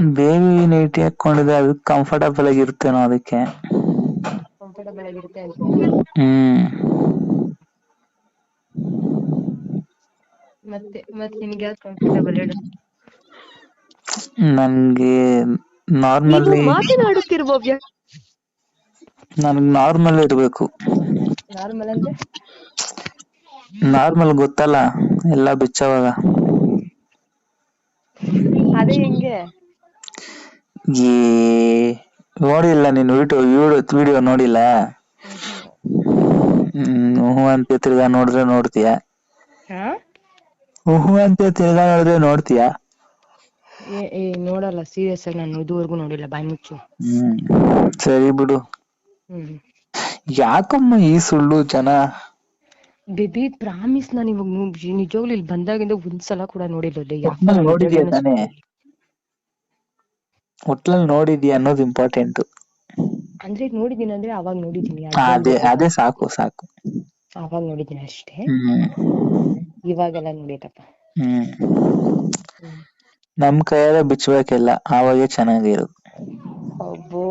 Baby nighty ಹಾಕೊಂಡಿದ್ರೆ ಅದು comfortable ಆಗಿರುತ್ತೇನೋ ಅದಕ್ಕೆ. Comfortable ಆಗಿರುತ್ತೆ ಅಂತ. ಹ್ಮ್. ಮತ್ತೆ ಮತ್ತೆ ನಿನ್ಗೆ ಯಾವ್ದು ಕಂಫರ್ಟಬಲ್ ಹೇಳು. ನನ್ಗೆ ನೀನು ನಾರ್ಮಲಿ ಮಾತನಾಡುತ್ತಿರುವ ನನ್ಗೆ ನಾರ್ಮಲ್ ಇರ್ಬೇಕು. ನಾರ್ಮಲ್ ಅಂದ್ರೆ? ನಾರ್ಮಲ್ ಗೊತ್ತಲ್ಲ ಎಲ್ಲ ಬಿಚ್ಚವಾಗ. ಅದೇ ಹೆಂಗೆ? ನೋಡಿಲ್ಲ ನೀನು ವಿಡಿಯೋ ವಿಡಿಯೋ ನೋಡಿಲ್ಲ? ಹ್ಮ್ ಹ್ಞೂ ಅಂತ ತಿರ್ಗಾ ನೋಡಿದ್ರೆ ನೋಡ್ತೀಯ? ಹಾ? ಹ್ಞೂ ಅಂತ ತಿರ್ಗಾ ನೋಡಿದ್ರೆ ನೋಡ್ತೀಯ? ಏ ಏ ನೋಡಲ್ಲ ಸೀರಿಯಸ್ ಆಗಿ ನಾನು ಇದುವರೆಗೂ ನೋಡಿಲ್ಲ ಬಾಯ್ ಮುಚ್ಚು. ಹ್ಮ್ ಸರಿ ಬಿಡು. ಹ್ಮ್. ಯಾಕಮ್ಮ ಈ ಸುಳ್ಳು ಜನ? ಬೇಬಿ ಪ್ರಾಮಿಸ್ ನಾನು ಇವಾಗ ನಿಜವಾಗ್ಲೂ ಇಲ್ಲಿ ಬಂದಾಗಿಂದ ಒಂದ್ಸಲ ಕೂಡ ನೋಡಿಲ್ಲ ಒಟ್ನಲ್ಲಿ ನೋಡಿದ್ಯಾ ತಾನೇ? ಒಟ್ಲಲ್ಲಿ ನೋಡಿದ್ಯಾ ಅನ್ನೋದು ಇಂಪಾರ್ಟೆಂಟ್ ಅಂದ್ರೆ ನೋಡಿದೀನಿ ಅಂದ್ರೆ ಅವಾಗ ನೋಡಿದೀನಿ. ಅದೇ ಅದೇ ಸಾಕು ಸಾಕು. ಅವಾಗ ನೋಡಿದೀನಿ ಅಷ್ಟೇ. ಇವಾಗೆಲ್ಲ ನೋಡಿದಪ್ಪ. ನಮ್ ಕೈಯಾಗ ಬಿಚ್ಚಬೇಕಿಲ್ಲ ಆವಾಗೆ ಚೆನ್ನಾಗಿರೋದು. ಅಬ್ಬೋ.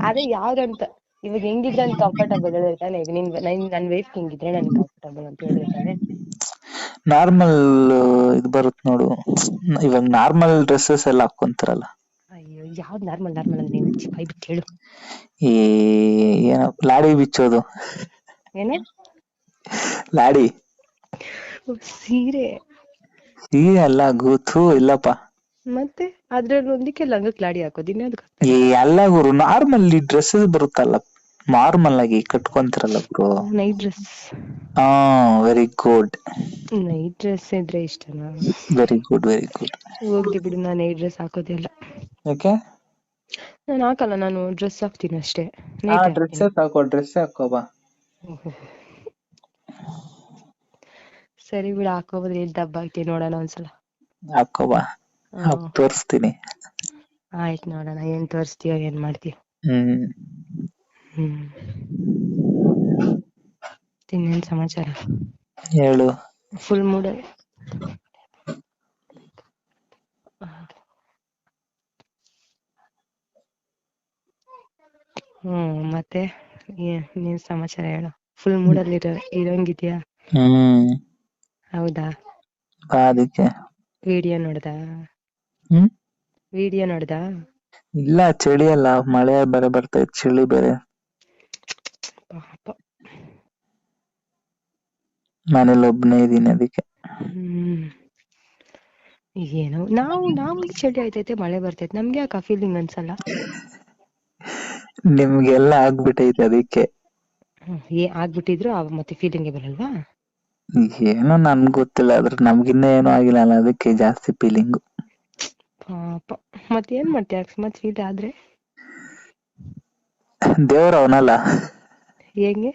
ಅದೇ ಯಾವ್ದಂತ ಇವಾಗ ಹೆಂಗಿದ್ರೆ ನನ್ ಕಂಫರ್ಟಬಲ್ ತಾನೆ ನಿನ್ ನನ್ ನನ್ ವೈಫ್ ಹೆಂಗಿದ್ರೆ ನನ್ ಕಂಫರ್ಟಬಲ್ ಅಂತ ಹೇಳಿದ್ರೆ ತಾನೆ ನಾರ್ಮಲ್ ಇದು ಬರುತ್ತೆ ನೋಡು. ಇವಾಗ ನಾರ್ಮಲ್ ಡ್ರೆಸ್ಸಸ್ ಎಲ್ಲ ಹಾಕೊಂತಾರಲ್ಲ ಅಯ್ಯೋ ಯಾವ್ದ್ ನಾರ್ಮಲ್ ನಾರ್ಮಲ್ ಅಂದ್ರೆ ನೀನು ಚಿಪಾಯಿ ಬಾಯ್ ಬಿಟ್ಟು ಹೇಳು. ಈ ಏನೋ ಲಾಡಿ ಬಿಚ್ಚೋದು. ಏನೇ? ಲಾಡಿ. ಸೀರೆ. ಸೀರೆ ಈ ಅಲ್ಲ ಗೊತ್ತು ಇಲ್ಲಪ್ಪ. ಮತ್ತೆ ಅದ್ರಲ್ಲಿ ಒಂದಕ್ಕೆ ಲಂಗಕ್ಕೆ ಲಾಡಿ ಹಾಕೋದು ಇನ್ಯಾವ್ದು ಈ ಎಲ್ಲ ಗುರು ನಾರ್ಮಲ್ ಡ್ರೆಸ್ಸಸ್ ಬರುತ್ತಲ್ಲ. ನಾರ್ಮಲ್ ಆಗಿ ಕಟ್ಕೊಂತಾರಲ್ಲ ಬ್ರೋ ನೈಟ್ ಡ್ರೆಸ್ ಹಾ ವೆರಿ ಗುಡ್ ನೈಟ್ ಡ್ರೆಸ್ ಇದ್ರೆ ಇಷ್ಟನಾ? ವೆರಿ ಗುಡ್ ವೆರಿ ಗುಡ್ ಹೋಗ್ಲಿ ಬಿಡು ನಾನು ನೈಟ್ ಡ್ರೆಸ್ ಹಾಕೋದಿಲ್ಲ. ಓಕೆ ನಾನು ಹಾಕಲ್ಲ ನಾನು ಡ್ರೆಸ್ ಹಾಕ್ತೀನಿ ಅಷ್ಟೇ. ಆ ನೈಟ್ ಡ್ರೆಸ್ ಹಾಕೋ ಡ್ರೆಸ್ ಹಾಕೋ ಬಾ. ಸರಿ ಬಿಡು ಹಾಕೋ ಹಾಕೋಬೋದ್ರೆ ಎಲ್ಲಿ ದಬ್ಬ ಆಗ್ತೀನಿ ನೋಡೋಣ ಒಂದ್ಸಲ. ಹಾಕೋ ಬಾ. ಹಾಕ್ ತೋರಿಸ್ತೀನಿ. ಆಯ್ತು ನೋಡೋಣ ಏನ್ ತೋರಿಸ್ತೀಯೋ ಏನ್ ಮಾಡ್ತೀಯೋ. ಹ್ಮ್. ಇನ್ನೇನ್ ಸಮಾಚಾರ? ಹೇಳು. ಫುಲ್ ಮೂಡ್ ಹ್ಮ್ ಮತ್ತೆ ನೀನ್ ಸಮಾಚಾರ ಹೇಳು? ಫುಲ್ ಮೂಡಲ್ಲಿ ಇರೋ ಇರೋಂಗಿದ್ಯಾ? ಹ್ಮ್. ಹೌದಾ? ಬಾ ಅದಕ್ಕೆ. ವಿಡಿಯೋ ನೋಡ್ದ? ಹ್ಮ್? ವಿಡಿಯೋ ನೋಡ್ದ? ಇಲ್ಲ ಚಳಿ ಅಲ್ಲ. ಮಳೆ ಬೇರೆ ಬರ್ತೈತೆ ಚಳಿ ಬೇರೆ. ಮನೇಲಿ ಒಬ್ನೇ ಇದೀನಿ ಅದಕ್ಕೆ. ಹ್ಮ್. ಏನೋ ನಾವು ನಾವು ಚಳಿ ಆಯ್ತೈತೆ ಮಳೆ ಬರ್ತೈತೆ. ನಮ್ಗೆ ಯಾಕೆ ಫೀಲಿಂಗ್ ಅನ್ಸಲ್ಲ? ನಿಮ್ಗೆಲ್ಲ ಆಗ್ಬಿಟ್ಟೈತೆ ಅದಕ್ಕೆ. ಹ್ಮ್, ಏ ಆಗ್ಬಿಟ್ಟಿದ್ರು ಮತ್ತೆ ಫೀಲಿಂಗ್ ಬರಲ್ವಾ? ಏನೋ ನನ್ಗ್ ಗೊತ್ತಿಲ್ಲ ಆದ್ರೆ ನಮ್ಗಿನ್ನ ಏನೂ ಆಗಿಲ್ಲ ಅಲ್ಲ ಅದಕ್ಕೆ ಜಾಸ್ತಿ ಫೀಲಿಂಗ್ ಪಾಪ. ಮತ್ತೆ ಏನ್ ಮಾಡ್ತೀಯ ಅಕಸ್ಮಾತ್ ಫೀಲ್ ಆದ್ರೆ? ದೇವ್ರ ಅವನಲ್ಲ. ಹೆಂಗೆ?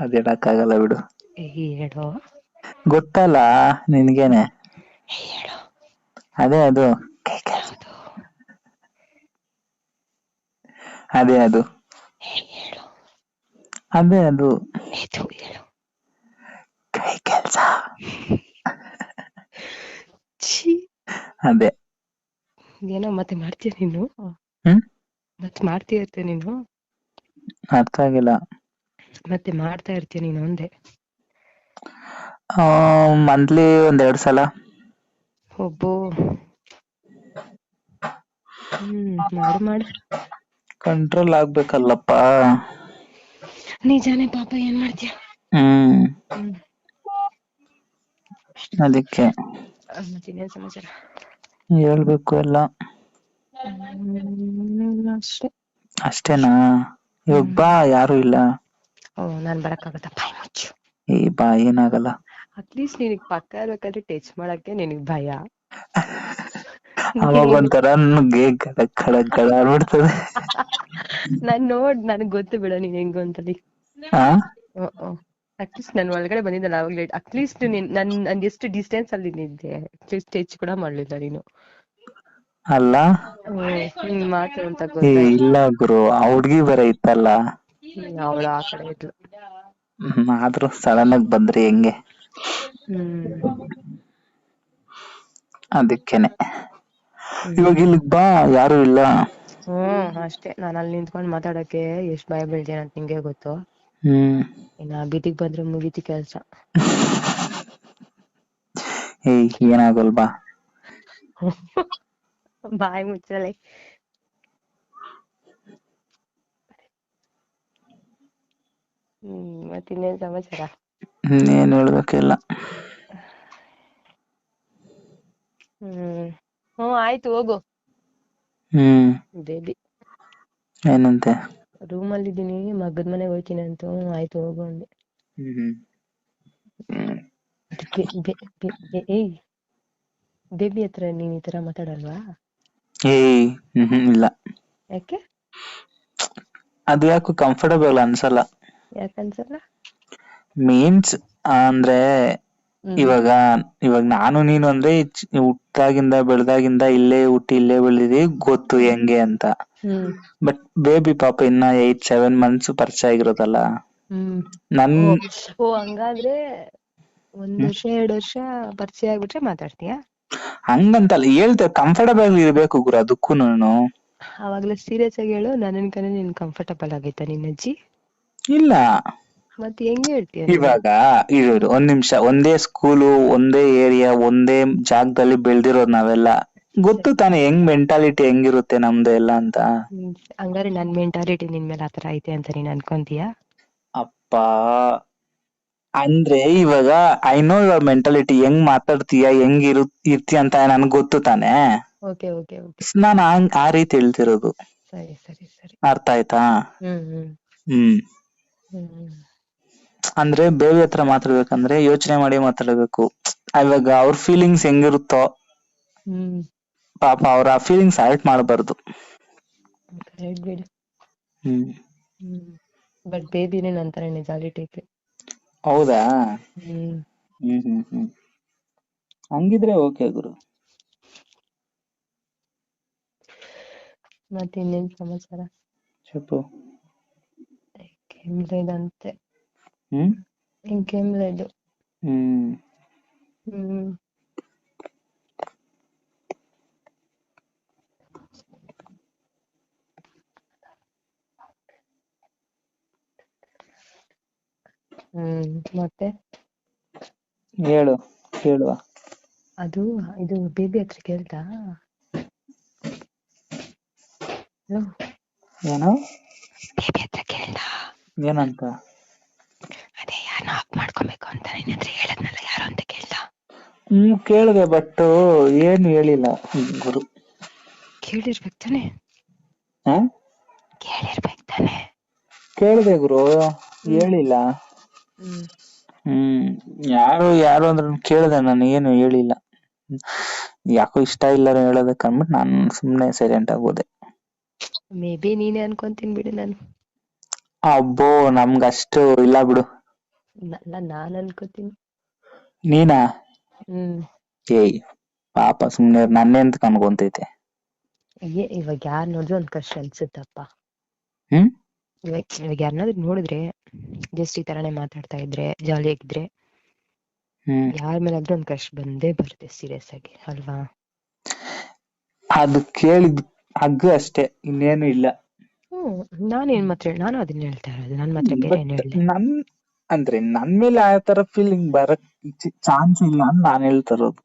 ಅದ್ ಆಗಲ್ಲ ಬಿಡು. ಹೇಳು. ಗೊತ್ತಲ್ಲ ನಿನ್ಗೇನೆ? ಹೇಳೋ. ಅದೇ ಅದು. ಯಾವ್ದು ಅದೇ ಅದು. ಹೇಳು. ಅದೇ ಅದು. ಇದು ಹೇಳು. ಕೈ ಕೆಲ್ಸ. ಛೀ. ಅದೇ. ಏನೋ ಮತ್ತೆ ಮಾಡ್ತೀಯ ನೀನು? ಹ್ಮ್? ಮತ್ತೆ ಮಾಡ್ತೀಯ ಅಂತೆ ನೀನು? ಅರ್ಥ ಆಗಿಲ್ಲ. ಮತ್ತೆ ಮಾಡ್ತಾ ಇರ್ತೀಯ ನೀನು ಅಂದೆ ಮಂತ್ಲಿ ಒಂದೆರಡು ಸಲ. ಒಬ್ಬೋ ಹ್ಮ್ ಮಾಡು ಮಾಡು. ಕಂಟ್ರೋಲ್ ಆಗ್ಬೇಕಲ್ಲಪ್ಪ. ನಿಜಾನೇ ಪಾಪ ಏನ್ ಮಾಡ್ತೀಯ? ಹ್ಮ್. ಹ್ಮ್. ಅದಕ್ಕೆ. ಅಹ್, ಸಮಾಚಾರ? ಹೇಳ್ಬೇಕು ಎಲ್ಲ. ಹ್ಮ್, ಅಷ್ಟೇ. ಅಷ್ಟೇನಾ? ಇವಾಗ ಬಾ ಯಾರು ಇಲ್ಲ. ಓ ನಾನ್ ಬರಕ್ಕಾಗತ್ತಾ ಬಾಯ್ ಮುಚ್ಚು. ಏ ಬಾ ಏನಾಗಲ್ಲ. ಅಟ್ಲೀಸ್ಟ್ ನಿನಗ್ ಪಕ್ಕ ಇರ್ಬೇಕಾದ್ರೆ ಟಚ್ ಮಾಡಕ್ಕೆ ನಿನಗ್ ಭಯ. ಅವಾಗ ಒಂಥರ ನುಗ್ಗೆ ಗಡಕ್ ಗಡಕ್ ಗಡ ಆಗ್ಬಿಡ್ತದೆ. ನಾನ್ ನೋಡ್ ನನಗ್ ಗೊತ್ತು ಬಿಡ ನೀನ್ ಹೆಂಗು ಅಂತಲಿ ಹಾ ಅಟ್ಲೀಸ್ಟ್ ನನ್ ಒಳಗಡೆ ಬಂದಿದ್ದಲ್ಲ ಅವಾಗ್ಲೇ. ಅಟ್ಲೀಸ್ಟ್ ನಿನ್ ನನ್ ನನ್ ಎಷ್ಟು ಡಿಸ್ಟೆನ್ಸ್ ಅಲ್ಲಿ ನಿದ್ದೆ ಅಟ್ಲೀಸ್ಟ್ ಟಚ್ ಕೂಡ ಮಾಡ್ಲಿಲ್ಲ ನೀನು. ಅಲ್ಲ? ಹ್ಮ್ ನಿನ್ ಮಾತು ಅಂತ ಏ ಗೊತ್ತಾಯ್ತು. ಇಲ್ಲ ಗುರು ಆ ಹುಡ್ಗಿ ಬೇರೆ ಇತ್ತಲ್ಲ. ಅವಳು ಆ ಕಡೆ ಇದ್ಲು. ಹ್ಮ್, ಆದ್ರೂ ಸಡನ್ ಆಗಿ ಬಂದ್ರಿ ಹೆಂಗೆ? ಹ್ಮ್. ಅದಕ್ಕೇನೆ. ಇವಾಗ ಇಲ್ಲಿಗ್ ಬಾ ಯಾರು ಇಲ್ಲ. ಹ್ಮ್ ಅಷ್ಟೇ. ನಾನು ಅಲ್ಲಿ ನಿಂತ್ಕೊಂಡ್ ಮಾತಾಡಕ್ಕೆ ಎಷ್ಟ್ ಭಯ ಬೀಳ್ತೀನಿ ಅಂತ ನಿಂಗೆ ಗೊತ್ತು. ಹ್ಮ್. ಇನ್ನ ಬೀದಿಗ್ ಬಂದ್ರೆ ಮುಗೀತಿ ಕೆಲ್ಸ. ಏಯ್ ಏನಾಗಲ್ ಬಾ. ಬಾಯ್ ಮುಚ್ಚಲೆ. ಹ್ಮ್ ಮತ್ ಇನ್ನೇನ್ ಸಮಾಚಾರ? ಇನ್ನೇನ್ ಹೇಳ್ಬೇಕಿಲ್ಲ. ಹ್ಮ್ ಹ್ಮ್ ಆಯ್ತು ಹೋಗು. ಹ್ಮ್. ಬೇಬಿ. ಏನಂತೆ? ರೂಮ್ ಅಲ್ಲಿ ಇದ್ದೀನಿ ಮಗದ ಮನೆಗೆ ಹೋಯ್ತೀನಿ ಅಂತ. ಹ್ಮ್ ಆಯ್ತು ಹೋಗು ಅಂದೆ. ಹ್ಮ್ ಅದಕ್ಕೆ ಬೆ- ಬೆ- ಬೆ- ಏಯ್ ಬೇಬಿ ಹತ್ರ ನೀನ್ ಈ ತರ ಮಾತಾಡಲ್ವಾ? ಏಯ್ ಹ್ಮ್ ಹ್ಮ್ ಇಲ್ಲ. ಯಾಕೆ? ಅದು ಯಾಕೋ ಕಂಫರ್ಟಬಲ್ ಅನ್ಸಲ್ಲ. ಯಾಕನ್ಸಲ್ಲ ಮೀನ್ಸ್ ಅಂದ್ರೆ ಹ್ಮ್. ಇವಾಗ ಇವಾಗ ನಾನು ನೀನು ಅಂದ್ರೆ ಚ್- ಹುಟ್ಟಾಗಿಂದ ಬೆಳ್ದಾಗಿಂದ ಇಲ್ಲೇ ಹುಟ್ಟಿ ಇಲ್ಲೇ ಬೆಳ್ದಿದೀವಿ ಗೊತ್ತು ಹೆಂಗೆ ಅಂತ. ಹ್ಮ್. ಬಟ್ ಬೇಬಿ ಪಾಪ ಇನ್ನ ಏಟ್ ಸೆವೆನ್ ಮಂತ್ಸ್ ಪರಿಚಯ ಆಗಿರೋದಲ್ಲ. ಹ್ಮ್. ನನ್ ಓ ಓ ಹಂಗಾದ್ರೆ ಒಂದ್ ವರ್ಷ ಎರಡ್ ವರ್ಷ ಪರಿಚಯ ಆಗ್ಬಿಟ್ರೆ ಮಾತಾಡ್ತೀಯಾ? ಹಂಗಂತಲ್ಲ ಹೇಳ್ತೆ ಕಂಫರ್ಟಬಲ್ ಇರ್ಬೇಕು ಗುರು ಅದಕ್ಕೂನು ಅವಾಗ್ಲೇ ಸೀರಿಯಸ್ ಆಗಿ ಹೇಳು ನನ್ನ ಕಣೆ ನೀನ್ ಕಂಫರ್ಟಬಲ್ ಆಗೈತಾ ನಿನ್ ಅಜ್ಜಿ. ಇಲ್ಲ. ಮತ್ತೆ ಹೆಂಗ್ ಹೇಳ್ತೀಯ ನೀನು? ಇವಾಗ ಇರೋದು ಇರು, ಒಂದ್ ನಿಮಿಷ ಒಂದೇ ಸ್ಕೂಲು ಒಂದೇ ಏರಿಯಾ ಒಂದೇ ಜಾಗದಲ್ಲಿ ಬೆಳ್ದಿರೋದ್ ನಾವೆಲ್ಲ. ಗೊತ್ತು ತಾನೆ ಹೆಂಗ್ ಮೆಂಟಾಲಿಟಿ ಹೆಂಗಿರುತ್ತೆ ನಮ್ದು ಎಲ್ಲ ಅಂತ. ಹ್ಮ್. ಹಂಗಾರೆ ನನ್ ಮೆಂಟಾಲಿಟಿ ನಿನ್ ಮೇಲೆ ಆತರ ಐತೆ ಅಂತ ನೀನ್ ಅನ್ಕೊಂತೀಯಾ? ಅಪ್ಪ ಅಂದ್ರೆ ಇವಾಗ ಐ ನೋ ಯುವರ್ ಮೆಂಟಾಲಿಟಿ ಹೆಂಗ್ ಮಾತಾಡ್ತೀಯ ಹೆಂಗ್ ಇರು ಇರ್ತೀಯ ಅಂತ ನನ್ಗೆ ಗೊತ್ತು ತಾನೆ. Okay okay okay. ನಾನು ಆ ರೀತಿ ಹೇಳ್ತಿರೋದು. ಸರಿ ಸರಿ ಸರಿ. ಅರ್ಥ ಆಯ್ತಾ? ಹ್ಮ್. ಹ್ಮ್. ಅಂದ್ರೆ ಬೇರೆ ಹತ್ರ ಮಾತಾಡ್ಬೇಕಂದ್ರೆ ಯೋಚನೆ ಮಾಡಿ ಮಾತಾಡ್ಬೇಕು ಇವಾಗ ಅವ್ರ ಫೀಲಿಂಗ್ಸ್ ಹೆಂಗಿರುತ್ತೋ ಹ್ಮ್ ಪಾಪ ಅವ್ರ ಆ ಫೀಲಿಂಗ್ಸ್ ಹರ್ಟ್ ಮಾಡಬಾರ್ದು ಕರೆಕ್ಟ್ ಬಿಡು ಹ್ಮ್ ಹ್ಮ್ ಬಟ್ ಬೇಬಿನೇ ನಂತರ ನಿಜಾಲಿಟಿ ಹೌದಾ ಹ್ಮ್ ಹ್ಮ್ ಹ್ಮ್ ಹ್ಮ್ ಹಂಗಿದ್ರೆ ಓಕೆ ಗುರು ಮತ್ತೆ ಇನ್ನೇನ್ ಸಮಾಚಾರ చెప్పు ಏನ್ లేదంతే ಹ್ಮ್ ఇంకేం లేదు ಹ್ಮ್ ಹ್ಮ್ ಹ್ಮ್ ಮತ್ತೆ ಹೇಳು ಕೇಳುವ ಅದು ಇದು ಬೇಬಿ ಹತ್ರ ಕೇಳ್ತಾ ಹಲೋ ಏನು ಬೇಬಿ ಹತ್ರ ಕೇಳ್ತಾ ಏನಂತ? ಅದೇ ಯಾರನ್ನ ಆಫ್ ಮಾಡ್ಕೊಬೇಕು ಅಂತ ನಿನ್ನ ಹತ್ರ ಹೇಳದ್ನಲ್ಲ ಯಾರು ಅಂತ ಕೇಳ್ತಾ? ಹ್ಮ್ ಕೇಳಿದೆ ಬಟ್ ಏನು ಹೇಳಿಲ್ಲ ಗುರು. ಕೇಳಿರ್ಬೇಕು ತಾನೆ. ಹ? ಕೇಳಿರ್ಬೇಕು ತಾನೆ. ಕೇಳಿದೆ ಗುರು ಹೇಳಿಲ್ಲ. ಹ್ಮ್. ಹ್ಮ್ ಯಾರು ಯಾರು ಅಂದ್ರೆ ಕೇಳಿದೆ ನಾನು ಏನು ಹೇಳಿಲ್ಲ. ಯಾಕೋ ಇಷ್ಟ ಇಲ್ಲ ಹೇಳೋದಕ್ಕೆ ಅಂದ್ಬಿಟ್ಟು ನಾನು ಸುಮ್ನೆ ಸೈಲೆಂಟ್ ಆಗೋದೆ ಮೇ ಬಿ ನೀನೇ ಅನ್ಕೊಂತೀನಿ ಬಿಡು ನಾನು. ಅಬ್ಬೋ ನಮ್ಗಷ್ಟು ಇಲ್ಲ ಬಿಡು. ಅಲ್ಲ ನಾನ್ ಅನ್ಕೋತೀನಿ. ನೀನಾ? ಹ್ಮ್. ಏಯ್ ಪಾಪ ಸುಮ್ನೆ ನನ್ನೇ ಅಂತ ಕನ್ಕೊಂತೈತೆ ಏ ಇವಾಗ ಯಾರ್ ನೋಡಿದ್ರು ಒಂದ್ ಕಷ್ಟ ಅನ್ಸುತ್ತಪ್ಪ. ಹ್ಮ್? ಇವಾಗ ಇವಾಗ ಯಾರನ್ನಾದ್ರೂ ನೋಡಿದ್ರೆ ಜಸ್ಟ್ ಈ ತರಾನೇ ಮಾತಾಡ್ತಾ ಇದ್ರೆ ಜಾಲಿ ಆಗಿದ್ರೆ ಹ್ಮ್. ಯಾರ ಮೇಲಾದ್ರೂ ಒಂದ್ ಕಷ್ಟ ಬಂದೇ ಬರುತ್ತೆ ಸೀರಿಯಸ್ ಆಗಿ ಅಲ್ವಾ? ಅದು ಕೇಳಿದ್ ಹಗ್ಗ ಅಷ್ಟೇ ಇನ್ನೇನು ಇಲ್ಲ. ನಾನೇನ್ ಮಾತ್ರ ನಾನು ಅದನ್ನ ಹೇಳ್ತಾ ಇರೋದು ನನ್ ಮಾತ್ರ ಬೇರೆ ಏನ್ ಹೇಳ್ದೆ? ನನ್ ಅಂದ್ರೆ ನನ್ ಮೇಲೆ ಆ ತರ ಫೀಲಿಂಗ್ ಬರಕ್ ಚಾನ್ಸ್ ಇಲ್ಲ ಅಂತ ನಾನ್ ಹೇಳ್ತಾ ಇರೋದು.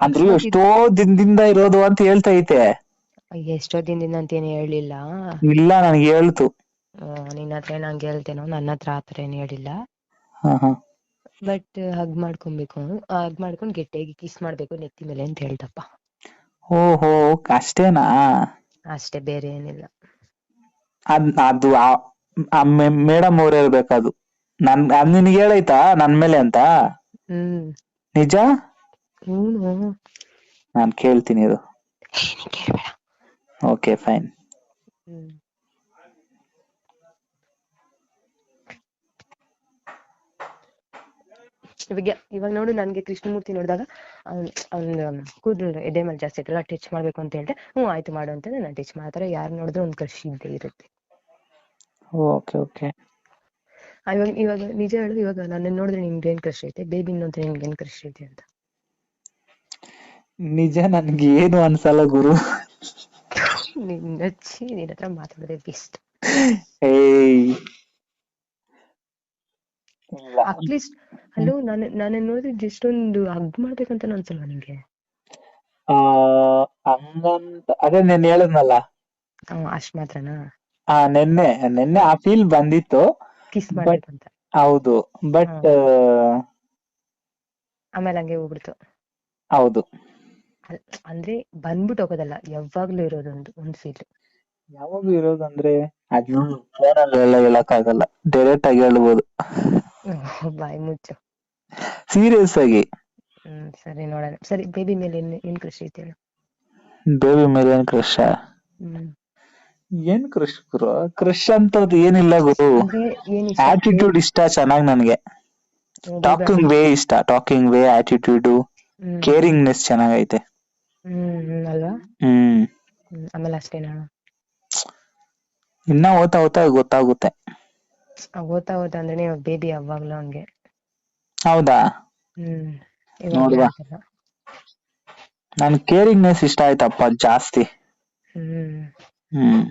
ಅಂದ್ರೆ ಎಷ್ಟೋ ದಿನದಿಂದ ಇರೋದು ಅಂತ ಹೇಳ್ತಾ ಐತೆ ಎಷ್ಟೋ ದಿನದಿಂದ ಅಂತ ಏನ್ ಹೇಳಿಲ್ಲ? ಇಲ್ಲ ನನಗೆ ಹೇಳ್ತು. ನಿನ್ನ ನಿನ್ ಹತ್ರ ನಂಗೆ ಹೇಳ್ತೇನೋ ನನ್ನ ಹತ್ರ ಆತರ ಏನ್ ಹೇಳಿಲ್ಲ. ಹ ಹ. ಬಟ್ ಹಗ್ ಮಾಡ್ಕೊಬೇಕು ಹಗ್ ಮಾಡ್ಕೊಂಡು ಗಟ್ಟಿಯಾಗಿ ಕಿಸ್ ಮಾಡ್ಬೇಕು ನೆತ್ತಿ ಮೇಲೆ ಅಂತ ಹೇಳ್ದಪ್ಪ. ಓಹೋ ಅಷ್ಟೇನಾ? ಅಷ್ಟೇ ಬೇರೆ ಏನಿಲ್ಲ. ಅದ್ ಅದು ಆ ಮೇಡಮ್ ಅವ್ರು ಹೇಳ್ಬೇಕದು. ನನ್ ಅದ್ ನಿನ್ಗೆ ಹೇಳೈತಾ ನನ್ ಮೇಲೆ ಅಂತ? ಹ್ಮ್. ನಿಜ? ನಾನ್ ಕೇಳ್ತೀನಿ ಇದು. ಕೇಳ್ಬೇಡ. ಓಕೆ ಫೈನ್ ಹ್ಮ್. ಇವಾಗ ಇವಾಗ ನೋಡು ನನ್ಗೆ ಕೃಷ್ಣಮೂರ್ತಿ ನೋಡಿದಾಗ ಅವ್ನ್ ಅವ್ನ್ ಕೂದಲು ಎದೆ ಮೇಲೆ ಜಾಸ್ತಿ ಇತ್ತಲ್ಲ ಟಚ್ ಮಾಡ್ಬೇಕು ಅಂತ ಹೇಳ್ದೆ ಹ್ಞೂ ಆಯ್ತು ಮಾಡು ಅಂತ ನಾನು ಟಚ್ ಮಾಡ್ತಾರೆ ಯಾರು ನೋಡಿದ್ರು ಒಂದ್ ಖುಷಿ ಇದ್ದೇ ಇರುತ್ತೆ. Okay okay. ಇವಾಗ ಇವಾಗ ನಿಜ ಹೇಳು ಇವಾಗ ನನ್ನ ನೋಡಿದ್ರೆ ನಿಮ್ಗೆ ಏನ್ ಖುಷಿ ಐತೆ? ಬೇಬಿ ನೋಡಿದ್ರೆ ನಿಮ್ಗೆ ಏನ್ ಖುಷಿ ಐತೆ ಅಂತ? ನಿಜ ನನ್ಗೆ ಏನು ಅನ್ಸಲ್ಲ ಗುರು. ನಿನ್ನ ಛೀ ನಿನ್ ಹತ್ರ ಮಾತಾಡೋದೇ ಬೆಸ್ಟ್ ಅಟ್ಲೀಸ್ಟ್ ಹಲೋ ನಾನು ನಾನು ನೋಡಿದ್ರೆ ಜಸ್ಟ್ ಒಂದು ಹಗ್ ಮಾಡ್ಬೇಕಂತ ಅನ್ಸಲ್ವಾ ನಿಂಗೆ? ಆ ಹಂಗಂತ ಅದೇ ನೆನ್ನೆ ಹೇಳದ್ನಲ್ಲ. ಆ, ಅಷ್ಟ್ ಮಾತ್ರನಾ? ಆ ನೆನ್ನೆ ನೆನ್ನೆ ಆ ಫೀಲ್ ಬಂದಿತ್ತು. ಕಿಸ್ ಮಾಡ್ಬೇಕಂತ. ಹೌದು ಬಟ್ ಆಮೇಲೆ ಹಂಗೆ ಹೋಗ್ಬಿಡ್ತು. ಹೌದು. ಅಲ್- ಅಂದ್ರೆ ಬಂದ್ಬಿಟ್ಟು ಹೋಗೋದಲ್ಲ ಯಾವಾಗ್ಲೂ ಇರೋದೊಂದು ಒಂದ್ ಫೀಲ್ ಯಾವಾಗ ಇರೋದಂದ್ರೆ ಅದು ಫೋನಲ್ಲೆಲ್ಲ ಹೇಳಕ್ಕಾಗಲ್ಲ. ಡೈರೆಕ್ಟ್ ಆಗಿ ಹೇಳ್ಬೋದು. ಬಾಯ್ ಮುಚ್ಚು. ಸೀರಿಯಸ್ ಆಗಿ ಹ್ಮ್ ಸರಿ ನೋಡೋಣ. ಸರಿ ಬೇಬಿ ಮೇಲೆ ಏನ್ ಏನ್ ಕೃಷಿ ಐತೆ ಹೇಳು. ಬೇಬಿ ಮೇಲೆ ಏನ್ ಕೃಷ ಹ್ಮ್. ಏನ್ ಕೃಷ್ ಗುರು? ಕೃಷ್ ಅಂತದ್ ಏನಿಲ್ಲ ಗುರು. ಅಂದ್ರೆ ಏನ್ ಇಷ್ಟ? ಆಟಿಟ್ಯೂಡ್ ಇಷ್ಟ ಚೆನ್ನಾಗ್ ನನ್ಗೆ. ಹ್ಮ್, ಟಾಕಿಂಗ್ ವೇ ಇಷ್ಟ ಟಾಕಿಂಗ್ ವೇ ಆಟಿಟ್ಯೂಡ್ ಹ್ಮ್. ಕೇರಿಂಗ್ನೆಸ್ ಚೆನ್ನಾಗೈತೆ. ಹ್ಮ್ ಹ್ಮ್ ಅಲ್ವಾ? ಹ್ಮ್. ಹ್ಮ್ ಆಮೇಲೆ ಅಷ್ಟೇನಾ? ಇನ್ನ ಓದ್ತಾ ಓದ್ತಾ ಗೊತ್ತಾಗುತ್ತೆ. ಓದ್ತಾ ಓದ್ತಾ ಅಂದ್ರೆ ಬೇಬಿ ಯಾವಾಗ್ಲೂ ಹಂಗೆ. ಹೌದಾ? ಹ್ಮ್ ನೋಡುವ. ಇವಾಗ ಅಂತಲ್ಲ. ನನ್ ಕೇರಿಂಗ್ನೆಸ್ ಇಷ್ಟ ಆಯ್ತಪ್ಪ ಜಾಸ್ತಿ. ಹ್ಮ್. ಹ್ಮ್.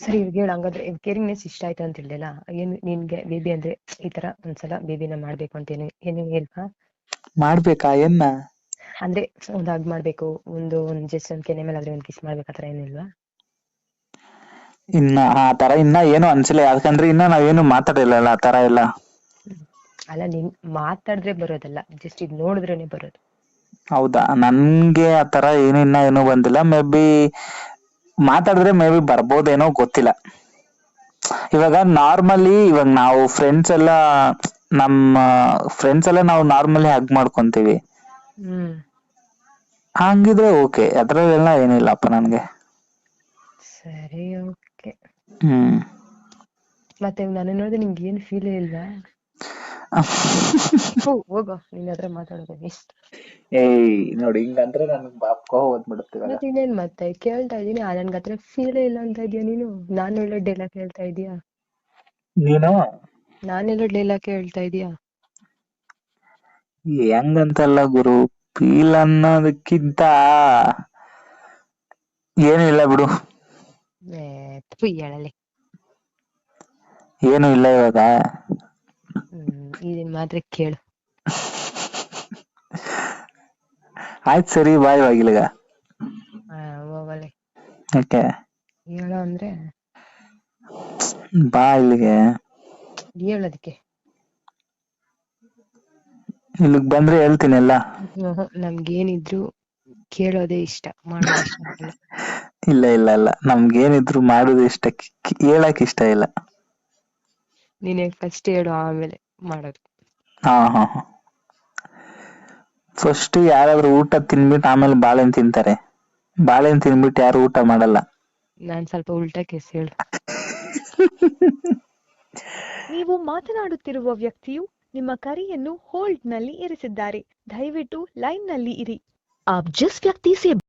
ಸರಿ ಇವಾಗ ಹೇಳು ಹಂಗಾದ್ರೆ ಕೇರಿಂಗ್ನೆಸ್ ಇಷ್ಟ ಆಯ್ತು ಅಂತ ಹೇಳಿದೆಲ್ಲ ಏನ್ ನಿನ್ಗೆ ಬೇಬಿ ಅಂದ್ರೆ ಈ ತರ ಒಂದ್ಸಲ ಬೇಬಿನ ಮಾಡ್ಬೇಕು ಅಂತ ಏನು ಏನು ಹೇಳ್ವಾ ಮಾಡ್ಬೇಕಾ? ಅಂದ್ರೆ ಒಂದ್ ಹಗ್ ಮಾಡ್ಬೇಕು ಒಂದು ಒಂದ್ ಜಸ್ಟ್ ಒಂದ್ ಕೆನೆ ಮೇಲೆ ಆದ್ರೆ ಒಂದ್ ಕಿಸ್ ಮಾಡ್ಬೇಕು ಆತರ ಏನಿಲ್ವಾ ಇನ್ನ ಆ ತರ ಇನ್ನ ಏನು ಅನ್ಸಿಲ್ಲ. ಯಾಕಂದ್ರೆ ಇನ್ನ ನಾವೇನು ಮಾತಾಡಿಲ್ಲಲ್ಲ ಆ ತರ ಎಲ್ಲ. ಅಲ್ಲ ನೀನ್ ಮಾತಾಡಿದ್ರೆ ಬರೋದಲ್ಲ. ಜಸ್ಟ್ ಇದ್ ನೋಡಿದ್ರೇನೆ ಬರೋದು. ಹೌದಾ? ನನ್ಗೆ ಆ ತರ ಏನು ಇನ್ನ ಏನು ಬಂದಿಲ್ಲ. ಮೇ ಬಿ ಮಾತಾಡಿದ್ರೆ ಮೇ ಬಿ ಬರ್ಬೋದೇನೋ ಗೊತ್ತಿಲ್ಲ. ಇವಾಗ ನಾರ್ಮಲಿ ಇವಾಗ ನಾವು ಫ್ರೆಂಡ್ಸ್ ಎಲ್ಲ ನಮ್ಮ ಫ್ರೆಂಡ್ಸ್ ಎಲ್ಲ ನಾವು ನಾರ್ಮಲಿ ಹಗ್ ಮಾಡ್ಕೊಂತೀವಿ. ಹ್ಮ್. ಹಂಗಿದ್ರೆ ಓಕೆ ಅದ್ರಲ್ಲೆಲ್ಲ ಏನಿಲ್ಲಪ್ಪ ನನ್ಗೆ. ಸರಿ ಓಕೆ ಹ್ಮ್. ಮತ್ತೆ ನಾನು ನೋಡಿದ್ರೆ ನಿಂಗೆ ಏನ್ ಫೀಲ್ ಇಲ್ವಾ? ಹೋ ಹೋಗೋ ನಿನ್ನ ಹತ್ರ ಮಾತಾಡೋದು ಇಷ್ಟ. ಏಯ್ ನೋಡಿ ಹಿಂಗಂದ್ರೆ ನನ್ಗೆ ಬಾಪ್ಕೋ ಬಂದ್ಬಿಡುತ್ತೆ ಇವಾಗ. ಮತ್ತೆ ಇನ್ನೇನ್ ಮತ್ತೆ? ಕೇಳ್ತಾ ಇದೀನಿ ಆ ನನ್ಗೆ ಹತ್ರ ಫೀಲ್ ಇಲ್ಲ ಅಂತ ಇದೀಯ ನೀನು? ನಾನು ಹೇಳೋ ಡೈಲಾಗ್ ಹೇಳ್ತಾ ಇದೀಯಾ? ನೀನು? ನಾನು ಹೇಳೋ ಡೈಲಾಗ್ ಹೇಳ್ತಾ ಇದೀಯಾ? ಹೆಂಗಂತಲ್ಲ ಗುರು ಫೀಲ್ ಅನ್ನೋದಕ್ಕಿಂತ ಏನಿಲ್ಲ ಬಿಡು. ಏ ಥು, ಹೇಳಲಿ ಏನು ಇಲ್ಲ ಇವಾಗ. ಇದನ್ ಮಾತ್ರ ಕೇಳು. ಆಯ್ತು ಸರಿ ಬಾಯ್ ಬಾಗಿಲಿಗ. ಹೋಗಲಿ ಓಕೆ. ಹೇಳು ಅಂದ್ರೆ? ಬಾ ಇಲ್ಲಿಗೆ. ಹೇಳೋದಕ್ಕೆ ಇಲ್ಲಿಗೆ ಬಂದ್ರೆ ಹೇಳ್ತೀನಿ ಎಲ್ಲ. ನಮ್ಗೇನಿದ್ರು ಕೇಳೋದೇ ಇಷ್ಟ ಮಾಡೋದು ಇಷ್ಟ. ಇಲ್ಲ ಇಲ್ಲ ಇಲ್ಲ ನಮ್ಗೇನಿದ್ರು ಮಾಡೋದು ಇಷ್ಟ ಕಿ- ಹೇಳಕ್ ಇಷ್ಟ ಇಲ್ಲ ನೀನೇ ಫಸ್ಟ್ ಹೇಳು ಆಮೇಲೆ ಮಾಡೋದು ಹಾ ಹಾ ಹಾ ಫಸ್ಟ್ ಯಾರಾದ್ರೂ ಊಟ ತಿನ್ಬಿಟ್ಟು ಆಮೇಲೆ ಬಾಳೆಹಣ್ಣು ತಿಂತಾರೆ ಬಾಳೆಹಣ್ಣು ತಿನ್ಬಿಟ್ಟು ಯಾರು ಊಟ ಮಾಡಲ್ಲ ನಾನ್ ಸ್ವಲ್ಪ ಉಲ್ಟಾ ಕೇಸ್ ಹೇಳು ನೀವು ಮಾತನಾಡುತ್ತಿರುವ ವ್ಯಕ್ತಿಯು ನಿಮ್ಮ ಕರೆಯನ್ನು ಹೋಲ್ಡ್ ನಲ್ಲಿ ಇರಿಸಿದ್ದಾರೆ ದಯವಿಟ್ಟು ಲೈನ್ ನಲ್ಲಿ ಇರಿ आप जिस व्यक्ति से